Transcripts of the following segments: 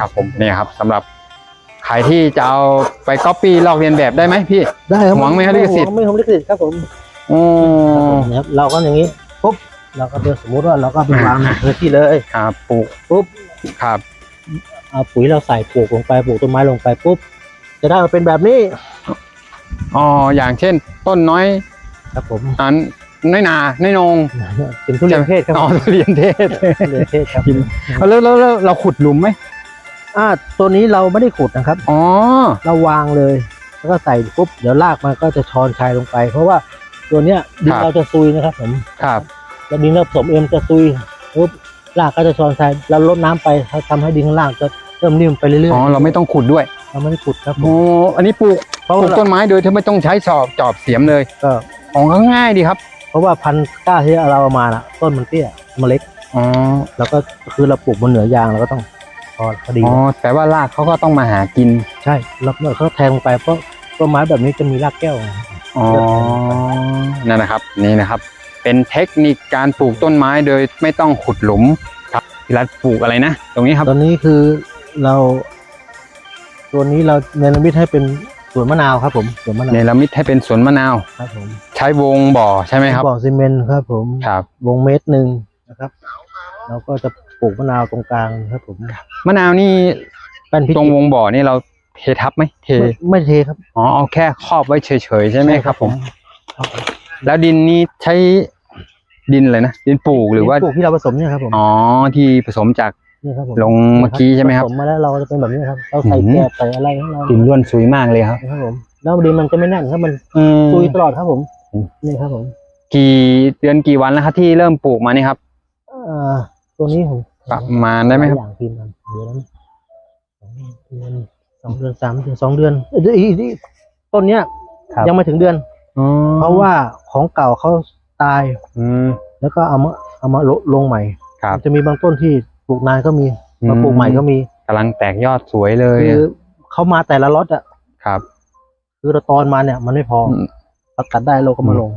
ครับผมเนี่ยครับสำหรับใครที่จะเอาไปก๊อปปี้ลอกเลียนแบบได้ไหมพี่ ได้ครับหวังไหมครับลิขสิทธิ์ หวังไม่หวังลิขสิทธิ์ครับผมโอ้นะครับเราก็อย่างนี้ปุ๊บเราก็เดินสมมุติว่าเราก็ไปวางในพื้นที่เลยครับปลูกปุ๊บครับเอาปุ๋ยเราใส่ปลูกลงไปปลูกต้นไม้ลงไปปุ๊บจะได้มาเป็นแบบนี้อ๋ออย่างเช่น ต้นน้อยครับผมอันน้อยนาน้อยนงเป็นทุเรียนเทศครับอ๋อผมทุเรียนเทศทุเรียนเทศครับกินแล้วแล้วแล้วเราขุดหลุมไหม อ่าตัวนี้เราไม่ได้ขุดนะครับ อ๋อ เราวางเลย แล้วก็ใส่ปุ๊บเดี๋ยวรากมันก็จะชอนชายลงไป เพราะว่าตัวเนี้ยดินเราจะซุยนะครับผมครับแล้วดินเราผสมเอ็มจะซุยปุ๊บรากก็จะชอนชายแล้วลดน้ำไปทำให้ดินข้างล่างจะเริ่มนิ่มไปเรื่อยอ๋อเราไม่ต้องขุดด้วย เราไม่ได้ขุดครับผโอ้มอันนี้ปลูกเพราะปลูว่ากต้นไม้โดยที่ไม่ต้องใช้สอบจอบเสียมเลยก็ของก็ง่ายดีครับ เพราะว่าพันธุ์กล้าที่เราเอามาน่ะต้นมันเตี้ยมันเล็กอ๋อแล้วก็คือเราปลูกบนเหนือยางเราก็ต้อง พอพอดีอ๋อแต่ว่ารากเขาก็ต้องมาหากิน ใช่เราเมื่อเขาแทงลงไปเพราะต้นไม้แบบนี้จะมีรากแก้วไงอ๋อนั่นนะครับนี่นะครับ เป็นเทคนิคการปลูกต้นไม้โดยไม่ต้องขุดหลุมครับพี่รัฐปลูกอะไรนะ ตรงนี้ครับตอนนี้คือเรา ตัวนี้เราเนรมิตให้เป็นสวนมะนาวครับผมสวนมะนาเนวรมิตให้เป็นสวนมะนาวครับผมใช้วงบ่อใช่ไหมครับบ่อซีเมนต์ครับผมครับ วงเมตรหนึ่งนะครับ เราก็จะ ปลูกมะนาวตรงกลางครับผมมะนาวนี่แป้นพริกตรงวงบ่อนี่เราเททับไหมเทไม่ไม่เทครับอ๋อเอาแค่ครอบไว้เฉยๆใช่ไหมครับ ผมครับแล้วดินนี้ใช้ดินอะไรนะดินปลูกหรือว่าปลูกที่เราผสมเนี่ยครับผมอ๋อที่ผสมจากนี่ครับผมลงเมื่อกี้ใช่ไหมครับผสมมาแล้วเราจะเป็นแบบนี้ครับเราใส่อืมแกบใส่อะไรให้เราดินร่วนซุยมากเลยครับครับผมแล้วดินมันจะไม่แน่นครับมันอืมซุยตลอดครับผมอืมนี่ครับผม กี่เดือนกี่วันแล้วครับที่เริ่มปลูกมานี่ครับอ่าตัวนี้ผม ประมาณได้ไหมครับอย่างพิมพ์กันเดี๋ยวนั้นสองเดือนสองเดือนสามเดือนสองเดือนเอ้ยอีอีต้นเนี้ยครับยังไม่ถึงเดือนอ๋อเพราะว่าของเก่าเขาตาย อืมแล้วก็เอามาเอามาลลงใหม่ครับมันจะมีบางต้นที่ปลูกนานก็มีอืมมาปลูกใหม่ก็มีกำลังแตกยอดสวยเลยคือเขามาแต่ละล็อตอะครับ คือเราตอนมาเนี่ย มันไม่พออมเราตัดได้เราก็มาลง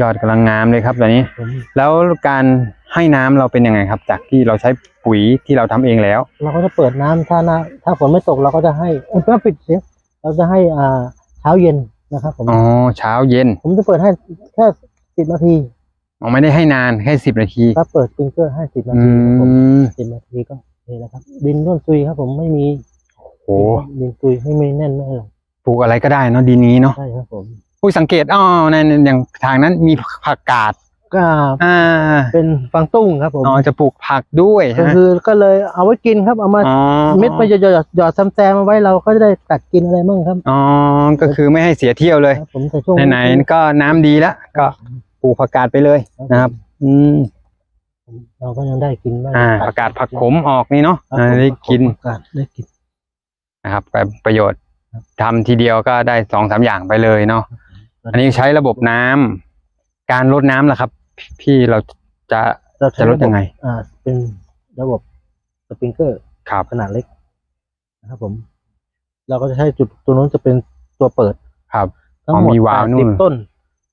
ยอดกำลังงามเลยครับตอนนี้ผมแล้วการ ให้น้ำเราเป็นยังไงครับ จากที่เราใช้ปุ๋ยที่เราทำเองแล้ว เราก็จะเปิดน้ำถ้าหน้าถ้าฝนไม่ตกเราก็จะให้เอ้ยไม่ปิดเสียงเราจะให้อ่าเช้าเย็นนะครับผมอ๋อเช้าเย็นผมจะเปิดให้แค่สิบนาทีอ๋อไม่ได้ให้นานแค่สิบนาทีถ้าเปิดสปริงเกอร์ให้สิบนาอืทีครับผมมสิบนาทีก็นี่แหละครับ ดินร่วนซุยครับ ผมไม่มีโอ้ดินซุยไม่มีแน่นไม่อะไรปลูกอะไรก็ได้เนาะดินนี้เนาะใช่ครับผม อุ้ยสังเกตอ๋อนั่นอย่างทางนั้นมีผักกาด ก็อ่าเป็นฟางตุ้งครับผมอ๋อจะปลูกผักด้วยก็ฮะคือก็เลยเอาไว้กินครับเอามาอ๋อเม็ดมาหยอดหยอดหยอดแซมๆมาไว้เราก็จะได้ตัดกินอะไรมั่งครับอ๋อก็คือไม่ให้เสียเที่ยวเลยครับผมแต่ช่วงไหนๆก็น้ำดีแล้วก็ปลูกผักกาดไปเลยนะครับ อืมเราก็ยังได้กินบ้างอ่าผักกาดผักขมออกนี่เนาะครับอ่าผมได้กินผักกาดได้กินนะครับไปประโยชน์ทำทีเดียวก็ได้สองสามอย่างไปเลยเนาะอันนี้ใช้ระบบน้ำการลดน้ำล่ะครับ พี่เราจะเราใช้จะลดยังไง อ่า เป็นระบบสปริงเกอร์ครับขนาดเล็กนะครับผม เราก็จะใช้จุดตัวนู้นจะเป็นตัวเปิดครับ ทั้งหมดอ๋อมีวาล์วนู่สินบต้น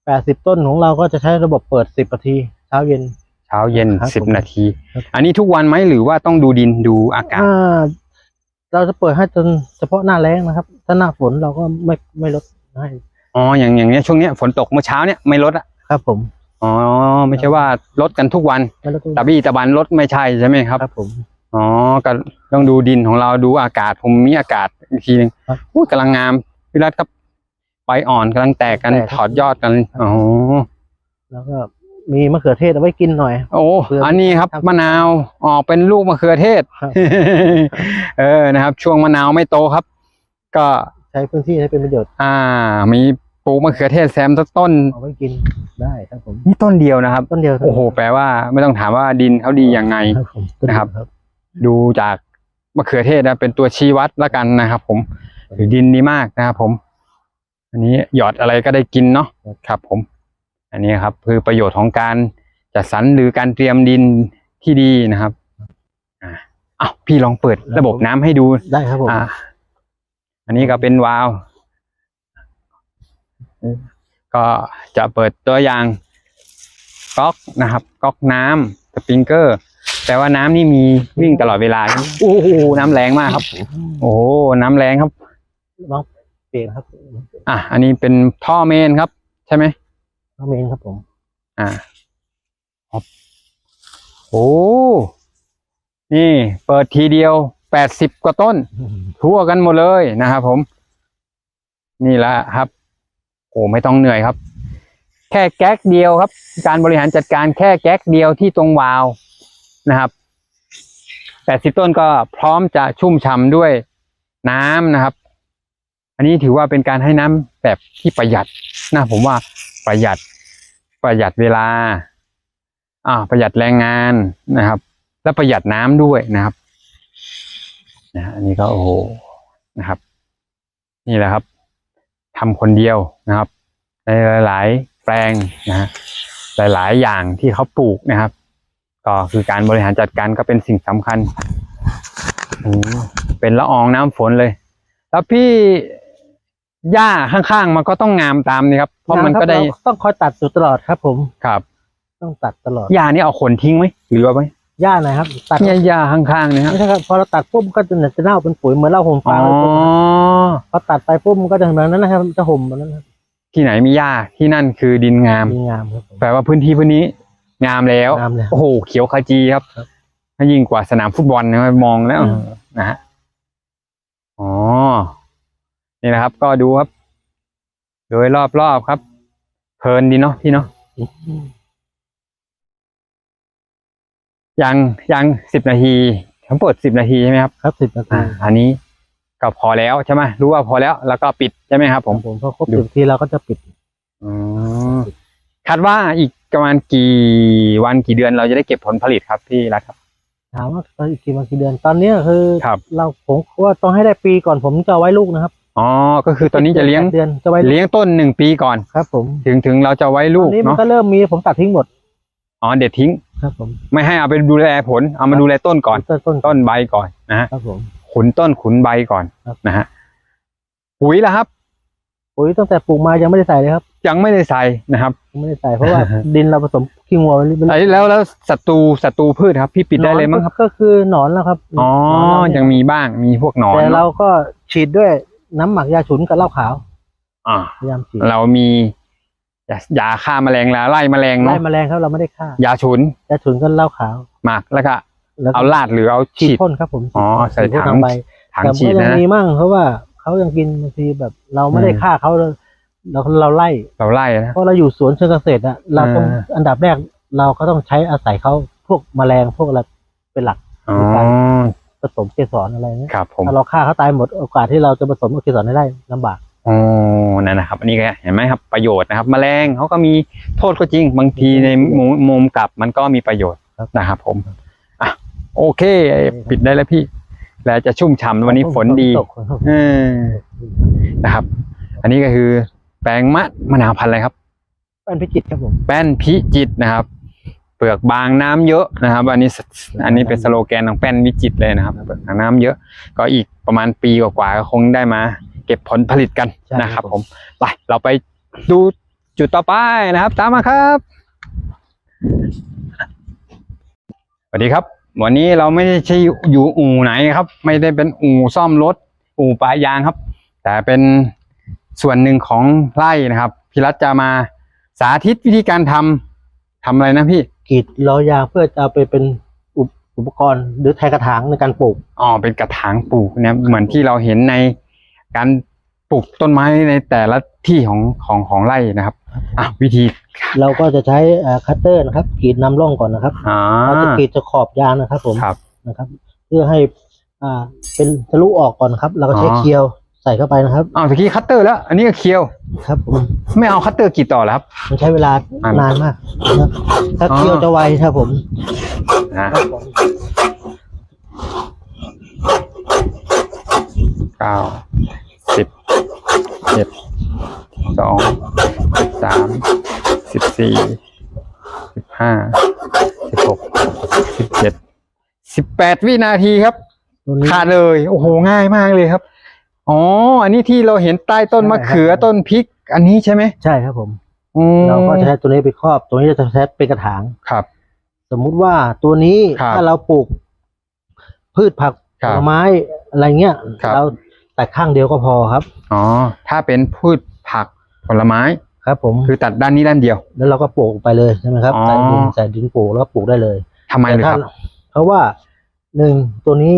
แปดสิบต้นของเราก็จะใช้ระบบเปิดสิบนาทีเช้าเย็น เช้าเย็นครับสิบผมนาที ครับ อันนี้ทุกวันไหมหรือว่าต้องดูดินดูอากาศอ่า เราจะเปิดให้จนเฉพาะหน้าแล้งนะครับ ถ้าหน้าฝนเราก็ไม่ไม่ลดให้อ๋ออย่างอย่างเนี้ยช่วงเนี้ยฝนตกเมื่อเช้าเนี้ยไม่ลดอะครับผม อ๋อไม่ใช่ว่าลดกันทุกวันไม่ลดทุกตะบี้ตะบันลดไม่ใช่ใช่ไหมครับ ครับผม อ๋อก็ต้องดูดินของเราดูอากาศภูมิอากาศอีกทีหนึงครับอุ้ยกำลังงามพี่รัตครับใบอ่อนกำลังแตกกันแตกครับถอดยอดกันอ๋อแล้วก็มีมะเขือเทศเอาไว้กินหน่อย โอ้เพื่ออัอันนี้ครับครับมะนาวออกเป็นลูกมะเขือเทศ ครับ เออนะครับ ช่วงมะนาวไม่โตครับ ก็ ใช้พื้นที่ให้เป็นประโยชน์ อ่า มีป ลูกมะเขือเทศแซมสักต้นเอาไว้กินได้ครับผมนี่ต้นเดียวนะครับ ต้นเดียวโอ้โห แปลว่าไม่ต้องถามว่าดินเขาดียังไงครับผมต้นเดียวนะครับ ดูจากมะเขือเทศนะเป็นตัวชี้วัดละกันนะครับ ผมหรือดินดีมากนะครับ ผม อันนี้หยอดอะไรก็ได้กินเนาะครับ ผม อันนี้ครับ คือประโยชน์ของการจัดสรรหรือการเตรียมดินที่ดีนะครับอ่าอ้าวพี่ลองเปิดระบบน้ำให้ดูได้ครับผมอ่า อันนี้ก็เป็นวาล์ว ก็จะเปิดตัวอย่างก๊อกนะครับก๊อกน้ำสปริงเกอร์ แต่ว่าน้ำนี่มีวิ่งตลอดเวลาโอ้โหน้ำแรงมากครับ โอ้โหน้ำแรงครับน้องเปลี่ยนครับ อะอันนี้เป็นท่อเมนครับ ใช่ไหมน้องเมนครับผม อ่าครับโอ้นี่เปิดทีเดียวแปดสิบกว่าต้น ทั่วกันหมดเลยนะครับผม นี่แหละครับ โอ้ไม่ต้องเหนื่อยครับ แค่แก๊กเดียวครับ การบริหารจัดการแค่แก๊กเดียวที่ตรงวาล์วนะครับแปดสิบต้นก็พร้อมจะชุ่มฉ่ำด้วยน้ำนะครับ อันนี้ถือว่าเป็นการให้น้ำแบบที่ประหยัดนะผมว่าประหยัดประหยัดเวลาอ่าประหยัดแรงงานนะครับ และประหยัดน้ำด้วยนะครับนะฮะอันนี้ก็โอ้โหนะครับ นี่แหละครับ ทำคนเดียวนะครับ ในหลาย ๆ แปลงนะฮะหลาย ๆ อย่างที่เขาปลูกนะครับ ก็คือการบริหารจัดการก็เป็นสิ่งสำคัญโอ้โหเป็นละอองน้ำฝนเลย แล้วพี่หญ้าข้างๆมันก็ต้องงามตามนี่ครับ เพราะมันก็ได้เราต้องคอยตัดอยู่ตลอดครับ ผมครับ ต้องตัดตลอดหญ้านี่เอาขนทิ้งไหมหรือว่าไหมหญ้าหนะครับ ตัดเนี่ยหญ้าข้างๆเนี่ยครับไม่ใช่ครับพอเราตัดปุ๊บมันก็จะจะเน่าเป็นปุ๋ยเหมือนเราห่มอ๋ฟาองเลยปุ๊บ พอตัดไปปุ๊บมันก็จะเหมือนนั้นนะครับจะห่มเหมือนนั้นครับที่ไหนมีหญ้าที่นั่นคือดินงามดีงามครับผม แปลว่าพื้นที่พื้นนี้งามแล้วงามเลยโอ้โหเขียวขจีครับครับถ้ายิ่งกว่าสนามฟุตบอลนะครับมองแล้วอืมนะฮะอ๋อนี่นะครับ ก็ดูครับ โดยรอบๆครับ เพลินดีเนาะพี่เนาะยังยังสิบนาทีผมเปิดสิบนาทีใช่ไหมครับ ครับสิบนาทีอ่าอันนี้ ก็พอแล้วใช่ไหมรู้ว่าพอแล้ว แล้วก็ปิดใช่ไหมครับ ผมผมพอครบดูสิบนาทีเราก็จะปิดอ๋อคาดว่าอีกประมาณกี่วันกี่เดือนเราจะได้เก็บผลผลิตครับพี่รัฐครับถามว่าตอนอีกกี่วันกี่เดือนตอนเนี้ยคือครับเราผมว่าต้องให้ได้ปีก่อนผมจะเอาไว้ลูกนะครับอ๋อก็คือตอนนี้จะเลี้ยงเดือนจะไว้ลูกเลี้ยงต้นหนึ่งปีก่อนครับ ผมถึงถึงเราจะไว้ลูตกอนนี้มันเนาะก็เริ่มมีผมตัดทิ้งหมดอ๋อเด็ดทิ้งครับ ผม ไม่ให้เอาไปดูแลผลเอามาดูแลต้นก่อนต้นต้นต้นใบก่อนนะฮะครับผม ขุนต้นขุนใบก่อนครับนะฮะปุ๋ยละครับ ปุ๋ยตั้งแต่ปลูกมายังไม่ได้ใส่เลยครับ ยังไม่ได้ใส่นะครับยังไม่ได้ใส่เพราะว่าดินเราผสมขี้งัวไปเรื่อยๆไอ้แล้วแล้วศัตรูศัตรูพืชครับ พี่ปิดได้เลยมั้งครับ ก็คือหนอนแล้วครับอ๋อหนนเราเนี่ยังมีบ้างมีพวกหนอนแต่เราเนาะก็ฉีดด้วยน้ำหมักยาฉุนกับเหล้าขาวอ่าพยายามฉีดเรามียายาฆ่าแมลงแล้วไล่แมลงไล่เนาะแมลงครับเราไม่ได้ฆ่ายาฉุนยาฉุนกับเหล้าขาวหมักแล้วก็ แล้วก็เอาลาดหรือเอาฉีฉีดดพ่นครับผมอ๋อใส่ฉีดพ่นถังทางใบถังแต่ฉีดก็ยันะ มีมั่งเพราะว่าเขายังกินบางทีแบบ เราไม่ได้อืม ฆ่าเขาเลยเราเราไล่ เราไล่นะ เพราะเราอยู่สวนเชิงเกษตรอะเราต้องอ่า อันดับแรกเราก็ต้องใช้อาศัยเขาพวกแมลงพวกอะไรเป็นหลักอ๋อผสมเกสรอะไรเงี้ยครับผมถ้าเราฆ่าเขาตายหมดโอกาสที่เราจะผสมเกสรได้ลำบาก อ๋อนั่นนะครับ อันนี้ก็เห็นไหมครับประโยชน์นะครับ แมลงเขาก็มีโทษก็จริง บางทีในมุมมุมกลับมันก็มีประโยชน์ครับ นะครับ ผมอะ โอเค ปิดได้แล้วพี่ แล้วจะชุ่มฉ่ำวันนี้ฝนดีตกเออนะครับ อันนี้ก็คือแปลงมะมะนาวพันธุ์อะไรครับเป็นพิจิตรครับผมแป้นพิจิตรนะครับ เปลือกบางน้ำเยอะนะครับ อันนี้สอันนี้เป็นสโลแกนของแป้นวิจิตรเลยนะครับเปลือกบางน้ำเยอะ ก็อีกประมาณปีกว่าๆก็คงได้มา เก็บผลผลิตกันใช่นะครับครับ ผมไปเราไปดูจุดต่อไปนะครับ ตามมาครับสวัสดีครับ วันนี้เราไม่ได้ใช่อยู่อู่ไหนครับ ไม่ได้เป็นอู่ซ่อมรถ อู่ปะยางครับ แต่เป็นส่วนหนึ่งของไร่นะครับพี่รัฐจะมาสาธิตวิธีการทำทำอะไรนะพี่กรีดล้อยางเพื่อจะเอาไปเป็นอุปอุปกรณ์หรือแทนกระถางในการปลูกอ๋อเป็นกระถางปลูกนะครับเหมือนที่เราเห็นในการ ปลูกต้นไม้ในแต่ละที่ของของของไร่นะครับอะวิธีเราก็จะใช้คัตเตอร์นะครับกรีดนำร่องก่อนนะครับอ่าเราจะกรีดจะขอบยางนะครับผมครับ นะครับ เพื่อให้อ่าเป็นทะลุออกก่อนนะครับ เราก็ใช้อ๋อ เคียวใส่เข้าไปนะครับ อ้าวตะกี้คัตเตอร์แล้ว อันนี้ก็เคียว ครับผมไม่เอาคัตเตอร์กรีดต่อแล้วครับ มันใช้เวลาอ่าน นานมากนะครับถ้าอ๋อเคียวจะไวครับผมนะครับผมเก้า สิบเจ็ดสองสิบสามสิบสี่สิบห้าสิบหกสิบเจ็ดสิบแปดวินาทีครับ ตัวนี้ ขาดเลย โอ้โห ง่ายมากเลยครับ อ๋อ อันนี้ที่เราเห็นใต้ต้นมะเขือใช่ครับ ต้นพริก อันนี้ใช่ไหมใช่ครับผม อืมเราก็จะใช้ตัวนี้ไปครอบ ตัวนี้จะใช้เป็นกระถาง ครับ สมมุติว่าตัวนี้ครับถ้าเราปลูก พืชผักครัผบลไม้อะไรเงี้ย ครับ เรา ตัดข้างเดียวก็พอครับ อ๋อ ถ้าเป็นพืชผักผลไม้ ครับ ผม คือตัดด้านนี้ด้านเดียว แล้วเราก็ปลูกไปเลยใช่ไหมครับ อ๋อ ใส่ดินใส่ดินปลูกแล้วก็ปลูกได้เลยทำไมเลยแต่คถ้ารับ เพราะว่าหนึ่งตัวนี้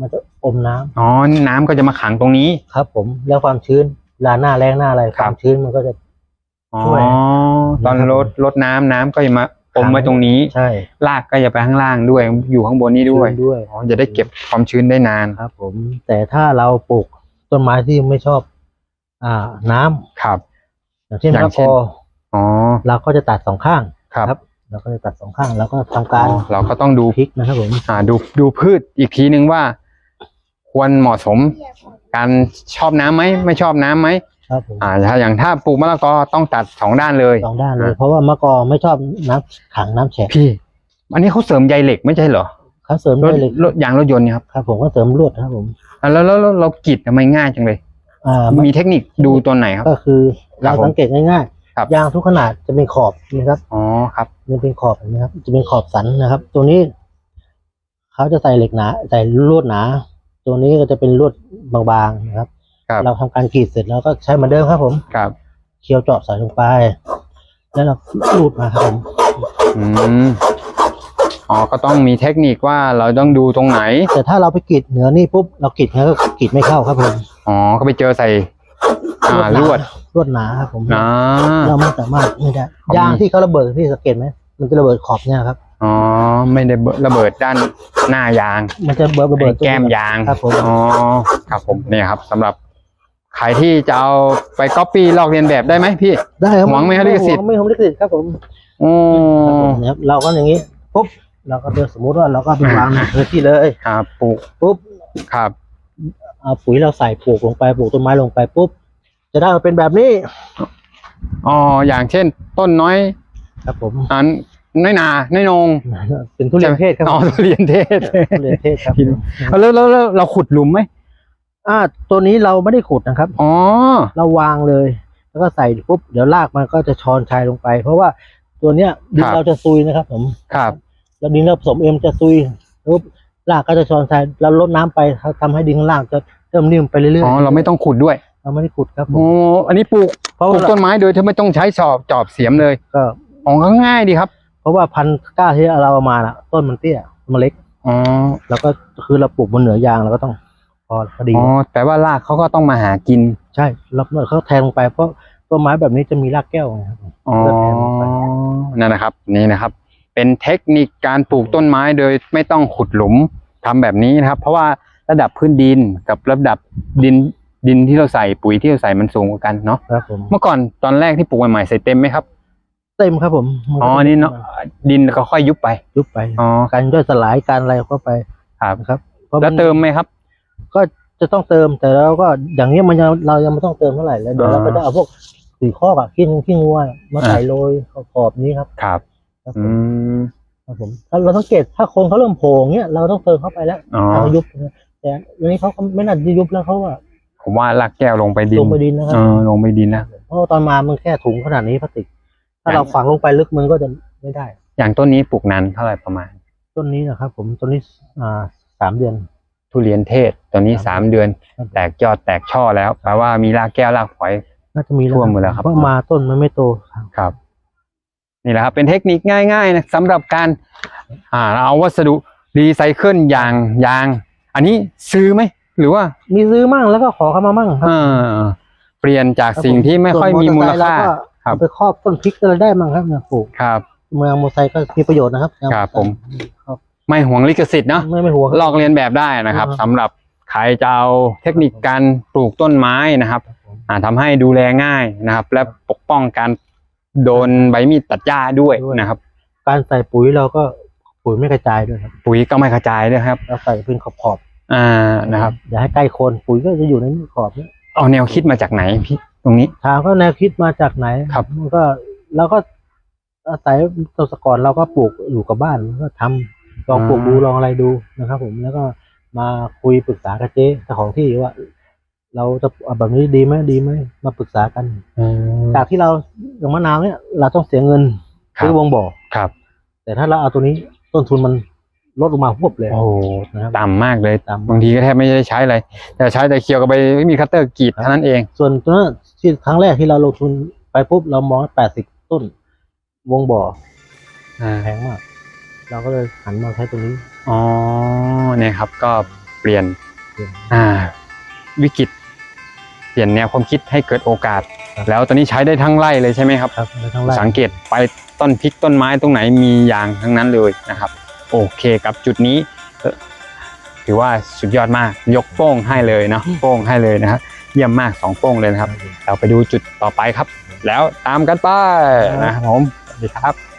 มันจะอมน้ำอ๋อ น้ำก็จะมาขังตรงนี้ ครับ ผม แล้วความชื้นเวลาหน้าแรงหน้าอะไรคครับ วามชื้นมันก็จะ อ๋อ ช่วยตอนนะครับ ลดลดน้ำน้ำก็จะมา อมขังไว้ตรงนี้ใช่รากก็จะไปข้างล่างด้วย อยู่ข้างบนนี้ด้วยชื้นด้วยอ๋อจะได้เก็บความชื้นได้นานครับ ผม แต่ถ้าเราปลูกต้นไม้ที่ไม่ชอบ อ่าน้ำครับ อย่างเช่นอย่ามะงกเช่นออ๋อเราก็จะตัดสองข้างครับเราก็จะตัดสองข้างแล้วก็ทำอ๋การอเราก็ต้องดูพลิกนะครับผมอ่าดูดูพืชอีกทีนึงว่า ควรเหมาะสม การชอบน้ำไหมไม่ชอบน้ำไหม ครับผมอ่าถ้าอย่างถ้าปลูกมะละกอต้องตัดสองด้านเลย สองด้านเลยอ่าเพราะว่ามะกอไม่ชอบน้ำขังน้ำแฉะพี่ อันนี้เขาเสริมใยเหล็กไม่ใช่เหรอเขาเสริมรถได้เลยรถยางรถยนต์เนี่ยครับครับ ผมก็เสริมลวดครับผมอะแล้วแล้วแล้วเรากรีดทำไมง่ายจังเลย อ่ามีเทคนิคดูตัวไหนครับ ก็คือครัเราบผมสังเกตง่ายครับ ๆยางทุกขนาดจะเป็นขอบนะครับ อ๋อครับ มันเป็นขอบเห็นะครับ จะเป็นขอบสันนะครับ ตัวนี้เขาจะใส่เหล็กหนาใส่ลวดหนา ตัวนี้ก็จะเป็นลวดบางๆนะครับ ครับ เราทำการกรีดเสร็จแล้วก็ใช้เหมือนเดิมครับผม ครับ เคี่ยวเจาะใส่ลงไป แล้วเราลูดมาครับผมอืมอ๋อก็ต้องมีเทคนิคว่าเราต้องดูตรงไหน แต่ถ้าเราไปกรีดเหนือนี่ปุ๊บเรากรีดแล้วก็กรีดไม่เข้าครับผมอ๋อ ก็ไปเจอใส่ อ่าลวดลวดหนาครับผมอ่า เราไม่สามารถไม่ได้ครับยางที่เขาระเบิดพี่สังเกตไหมมันจะระเบิดขอบเนี่ยครับ อ๋อ ไม่ได้ระเบิดด้านหน้ายางมันจะระเบิดตรงแก้มยาง ครับผม อ๋อ ครับผมเนี่ยครับสำหรับ ใครที่จะเอาไปก๊อปปี้ลอกเลียนแบบได้ไหมพี่ ได้ครับหวังไหมครับลิขสิทธิ์ไม่หวังลิขสิทธิ์ครับผมโอ้ครับผมนะครับเราก็อย่างนี้ปุ๊บเราก็เดินสมมุติว่าเราก็ไปวางในพื้นที่เลยครับปลูกปุ๊บครับ เอาปุ๋ยเราใส่ปลูกลงไปปลูกต้นไม้ลงไปปุ๊บจะได้มาเป็นแบบนี้อ๋อ อย่างเช่น ต้นน้อยครับผมอันน้อยนา น้อยนงเป็นทุเรียนเทศครับอ๋อทุเรียนเทศทุเรียนเทศครับกินแล้วแล้วแล้วเราขุดหลุมไหม อ่าตัวนี้เราไม่ได้ขุดนะครับ อ๋อ เราวางเลย แล้วก็ใส่ปุ๊บเดี๋ยวรากมันก็จะชอนชายลงไป เพราะว่าตัวเนี้ยดินเราจะซุยนะครับ ผมครับ แล้วดินเราผสมเอ็มจะซุยปุ๊บรากก็จะชอนชายเราลดน้ำไปทำให้ดินข้างล่างจะเริ่มนิ่มไปเรื่อยๆอ๋อ เราไม่ต้องขุดด้วยเราไม่ได้ขุดครับผโอ้มอันนี้ปลูกเพราะปลูว่ากต้นไม้โดยที่ไม่ต้องใช้จอบจอบเสียมเลยก็ อ๋อก็ง่ายดีครับเพราะว่าพันธุ์กล้าที่เราเอามาน่ะ ต้นมันเตี้ยมันเล็ก อ๋อแล้วก็คือเราปลูกบนเหนือยางเราก็ต้อง พอพอดี อ๋อแต่ว่ารากเขาก็ต้องมาหากิน ใช่แล้วเมื่อเขาแทงลงไปเพราะต้นไม้แบบนี้จะมีรากแก้วนะครับอ๋อเลือกแทนลงไปนั่นนะครับ นี่นะครับ เป็นเทคนิคการปลูกต้นไม้โดยไม่ต้องขุดหลุมทำแบบนี้นะครับ เพราะว่าระดับพื้นดินกับระดับดินดินที่เราใส่ปุ๋ยที่เราใส่มันสูงกว่ากันเนาะ ครับผมเมื่อก่อนตอนแรกที่ปลูกใหม่ๆใส่เต็มไหมครับ เต็มครับผมมัอ๋อก็นี่เนาะดินก็ค่อยยุบไป ยุบไป อ๋อ การย่อยสลายการอะไรก็ไปครับ นะครับเพราะแล้วนเติมไหมครับก็ จะต้องเติมแต่เราก็อย่างนี้ยมันยังเรายังไม่ต้องเติมเท่าไหร่แล้วเดี๋ยวเราก็อ่าจะเอาพวกสีข้อกอะขี้งูขี้งัวมาใส่โรยขอบๆนี้ครับครับครับผอืมม ครับผมถ้าเราสังเกตถ้าคนเขาเริ่มโผล่อย่างเงี้ยเราต้องเติมเข้าไปแล้วอ๋อเขายุบนะแต่อันนี้เขาก็ไม่น่าจะยุบแล้วเขาว่าผมว่ารากแก้วลงไปดินลงไปดินนะครัเอบ อลงไปดินนะ เพราะว่าตอนมามันแค่ถุงขนาดนี้พลาสติก ถ้าอย่างเราฝังลงไปลึกมันก็จะไม่ได้ อย่างต้นนี้ปลูกนานเท่าไหร่ประมาณ ต้นนี้นะครับ ผมต้นนี้อ่าสามเดือน ทุเรียนเทศตอนนี้ครับสามเดือนครับแตกยอดแตกช่อแล้วแปลว่ามีรากแก้วรากฝอย น่าจะมีท่วมหมดแล้วครับ เพราะมาต้นมันไม่โตครับครับนี่แหละครับ เป็นเทคนิคง่ายๆนะสำหรับการอ่าเอาวัสดุรีไซเคิลยางยาง อันนี้ซื้อไหมหรือว่า มีซื้อมั่งแล้วก็ขอเข้ามามั่งครับเออเปลี่ยนจากสิ่งที่ไม่ค่อยมีมูลค่าส่วนมอเตอร์ไซค์เรก็ครับเอาไปครอบต้นพริกอะไรได้มั่งครับเนี่ยปลูกครับ เมืองมอเตอร์ไซค์ก็มีประโยชน์นะครับครับผมครับ ไม่ห่วงลิขสิทธิ์เนาะไม่ไม่หัวง ลอกเลียนแบบได้นะครับอืมสำหรับใครจะเอาเทคนิคการปลูกต้นไม้นะครับครับผมอ่าทำให้ดูแลง่ายนะครับ และปกป้องการโดนใบมีดตัดหญ้าด้วยด้วย นะครับ การใส่ปุ๋ยเราก็ปุ๋ยไม่กระจายด้วยครับปุ๋ยก็ไม่กระจายด้วยครับ เราใส่เป็นขอบขอบอ่านะครับอย่าให้ใกล้โคนปุ๋ยก็จะอยู่ในขอบนี้เอาแนวคิดมาจากไหนพี่ตรงนี้ ถามก็แนวคิดมาจากไหนครับ มันก็เราก็อาศัยตัวสก่อนเราก็ปลูกอยู่กับบ้านก็ทำ ลองปลูกดูลองอะไรดูนะครับ ผมแล้วก็มาคุยปรึกษากับเจ๊เจ้าของที่ว่า เราจะเอาแบบนี้ดีไหมดีไหมมาปรึกษากันจากที่เราอย่างมะนาวเนี่ยเราต้องเสียเงินครับซื้อวงบ่อครับ แต่ถ้าเราเอาตัวนี้ต้นทุนมันลดลงมาพวบเลย โอ้โหนะครับต่ำมากเลยต่ำบางทีก็แทบไม่ได้ใช้อะไร แต่ใช้แต่เคียวกับไปไม่มีคัตเตอร์กรีดเท่านั้นเอง ส่วนตัวนั้นที่ครั้งแรกที่เราลงทุนไปปุ๊บเรามองแปดสิบต้น วงบ่ออ่าแพงมาก เราก็เลยหันมาใช้ตัวนี้ อ๋อเนี่ยครับก็เปลี่ยนเปลี่ยน อ่า วิกฤตเปลี่ยนแนวความคิดให้เกิดโอกาส ครับ แล้วตอนนี้ใช้ได้ทั้งไร่เลยใช่ไหมครับ ครับในครั้งแรกสังเกตไปต้นพริกต้นไม้ตรงไหนมียางทั้งนั้นเลยนะครับ โอเคกับจุดนี้เอ่อถือว่าสุดยอดมากยกโป้งให้เลยเนาะโป้งให้เลยนะครับเยี่ยมมากสองโป้งเลยนะครับ เราไปดูจุดต่อไปครับ แล้วตามกันไปนะครับผมสวัสดีครับ